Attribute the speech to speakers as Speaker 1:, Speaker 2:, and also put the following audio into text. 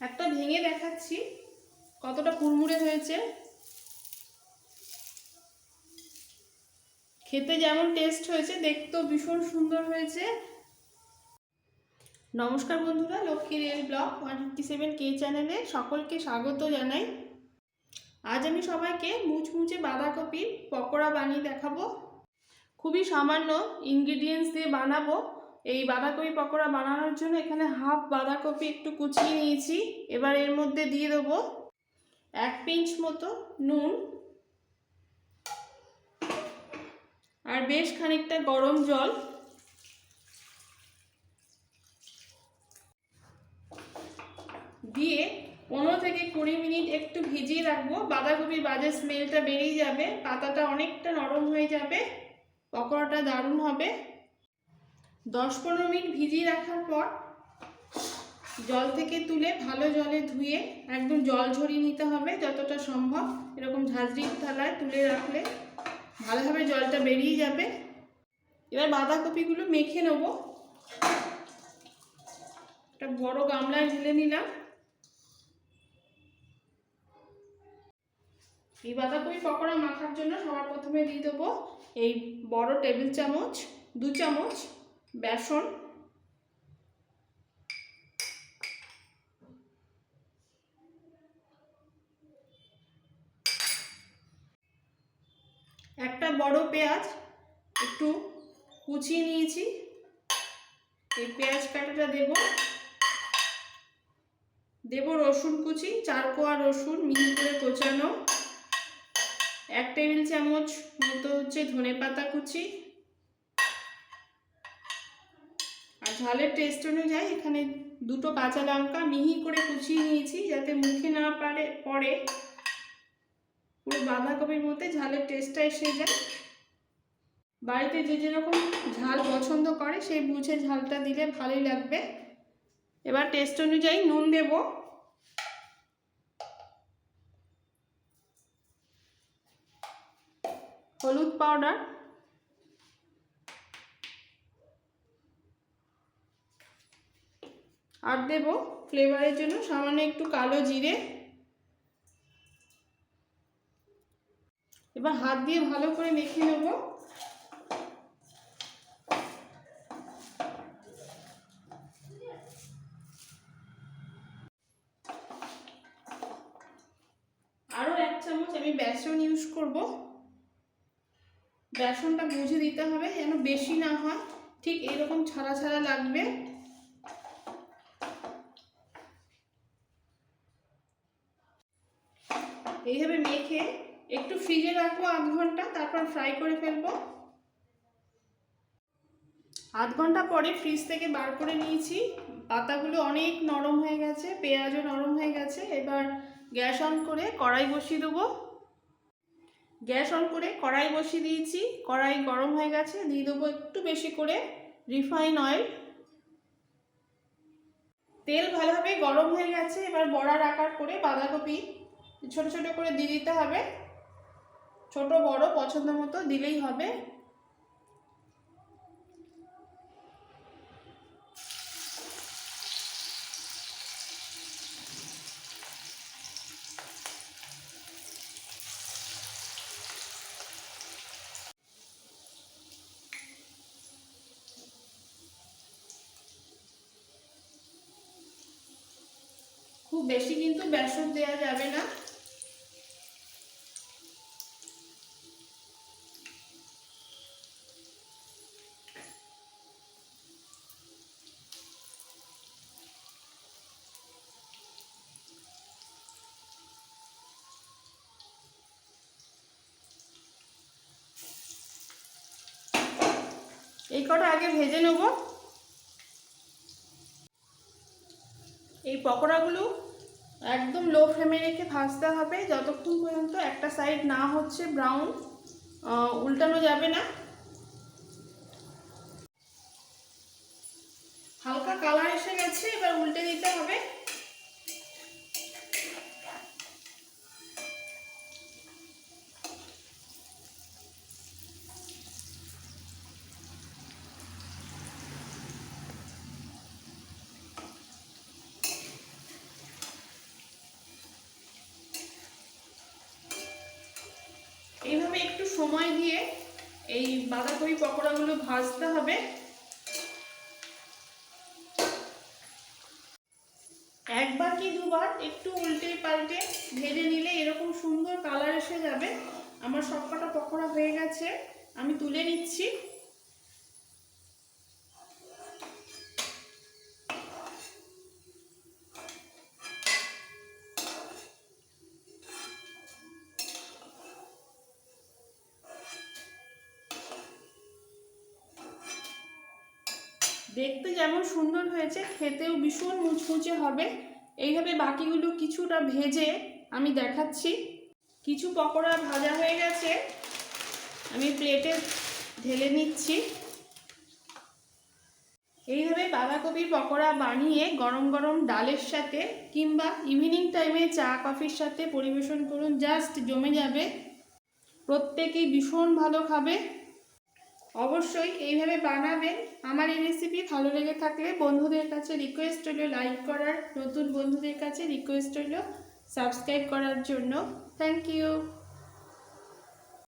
Speaker 1: একটা ভেঙে দেখাচ্ছি। কতটা কুড়মুড়ে হয়েছে। খেতে যেমন টেস্ট হয়েছে, দেখতেও ভীষণ সুন্দর হয়েছে। নমস্কার বন্ধুরা, Lakshmi rail blog, one fifty seven কে চ্যানেলে সকলকে স্বাগত জানাই। আজ আমি সবাইকে মুচমুচে বাঁধাকপির পকোড়া বানিয়ে দেখাবো। খুবই সামান্য ইনগ্রিডিয়েন্টস দিয়ে বানাবো। এই বাঁধাকপি পকোড়া বানানোর জন্য এখানে হাফ বাঁধাকপি একটু কুচিয়ে নিয়েছি। এবার এর মধ্যে দিয়ে দেবো এক পিঞ্চ মতো নুন। আর বেশ খানিকটা গরম জল। দিয়ে পনেরো থেকে কুড়ি মিনিট একটু ভিজিয়ে রাখব। বাঁধাকপির বাজে স্মেলটা বেরিয়ে যাবে, পাতাটা অনেকটা নরম হয়ে যাবে, পকোড়াটা দারুণ হবে। দশ পনেরো মিনিট ভিজিয়ে রাখার পর জল থেকে তুলে ভালো জলে ধুয়ে একদম জল ঝরিয়ে নিতে হবে যতটা সম্ভব। এরকম ঝাঁঝরির থালায় তুলে রাখলে ভালোভাবে জলটা বেরিয়ে যাবে। এবার বাঁধাকপিগুলো মেখে নেব। একটা বড় গামলায় ঢেলে নিলাম। এই বাঁধাকপি পকোড়া মাখার জন্য সবার প্রথমে দিয়ে দেবো এই বড় টেবিল চামচ, দু চামচ বেসন, একটা বড় পেঁয়াজ একটু কুচিয়ে নিয়েছি। এই পেঁয়াজ কাটাটা দেব। দেব রসুন কুচি চার কোয়া রসুন মিহি করে কোচানো। এক টেবিল চামচ মতো হচ্ছে ধনে পাতা কুচি। আর ঝালের টেস্ট অনুযায়ী এখানে দুটো কাঁচা লঙ্কা মিহি করে কুচিয়ে নিয়েছি, যাতে মুখে না পারে, পড়ে। পুরো বাঁধাকপির মধ্যে ঝালের টেস্টটা এসে যায়। বাড়িতে যে যেরকম ঝাল পছন্দ করে, সেই বুঝে ঝালটা দিলে ভালোই লাগবে। এবার টেস্ট অনুযায়ী নুন দেব। হলুদ পাউডার আর দেব ফ্লেভারের জন্য, সামান্য একটু কালো জিরে। এবার হাত দিয়ে ভালো করে মেখে নেব। আরও এক চামচ আমি বেসন ইউজ করব। বেসনটা বুঝে দিতে হবে যেন বেশি না হয়। ঠিক এরকম ছাড়া ছাড়া লাগবে। এইভাবে মেখে একটু ফ্রিজে রাখব আধ ঘণ্টা, তারপর ফ্রাই করে ফেলব। আধ ঘণ্টা পরে ফ্রিজ থেকে বার করে নিয়েছি। পাতাগুলো অনেক নরম হয়ে গেছে, পেঁয়াজও নরম হয়ে গেছে। এবার গ্যাস অন করে কড়াই বসিয়ে দেবো। গ্যাস অন করে কড়াই বসিয়ে দিয়েছি। কড়াই গরম হয়ে গেছে, দিয়ে দেবো একটু বেশি করে রিফাইন অয়েল। তেল ভালোভাবে গরম হয়ে গেছে, এবার বড়ার আকার করে বাঁধাকপি। ছোট ছোট করে দিয়ে দিতে হবে। ছোট, বড়, পছন্দ মতো দিলেই হবে। খুব বেশি কিন্তু বেসন দেওয়া যাবে না। এই কটা আগে ভেজে নেব। এই পকোড়াগুলো একদম লো ফ্লেমে রেখে ভাজতে হবে। যতক্ষণ পর্যন্ত একটা সাইড না হচ্ছে ব্রাউন উল্টানো যাবে না। হালকা কালার এসে গেছে, এবার উল্টে দিতে হবে। সময় দিয়ে এই বাঁধাকপি পকোড়াগুলো ভাজতে হবে। একবার কি দুবার একটু উল্টে পাল্টে ভেজে নিলে এরকম সুন্দর কালার এসে যাবে। আমার সবকটা পকোড়া হয়ে গেছে, আমি তুলে নিচ্ছি। দেখতে যেমন সুন্দর হয়েছে, খেতেও ভীষণ মুচমুচে হবে। এইভাবে বাকিগুলো কিছুটা ভেজে আমি দেখাচ্ছি। কিছু পকোড়া ভাজা হয়ে গেছে, আমি প্লেটে ঢেলে নিচ্ছি। এইভাবে বাঁধাকপির পকোড়া বানিয়ে গরম গরম ডালের সাথে কিংবা ইভিনিং টাইমে চা কফির সাথে পরিবেশন করুন জাস্ট জমে যাবে। প্রত্যেকেই ভীষণ ভালো খাবে। অবশ্যই এইভাবে বানাবেন। আমার এই রেসিপি ভালো লেগে থাকলে বন্ধুদের কাছে রিকোয়েস্ট রইল লাইক করার। নতুন বন্ধুদের কাছে রিকোয়েস্ট রইল সাবস্ক্রাইব করার জন্য। Thank you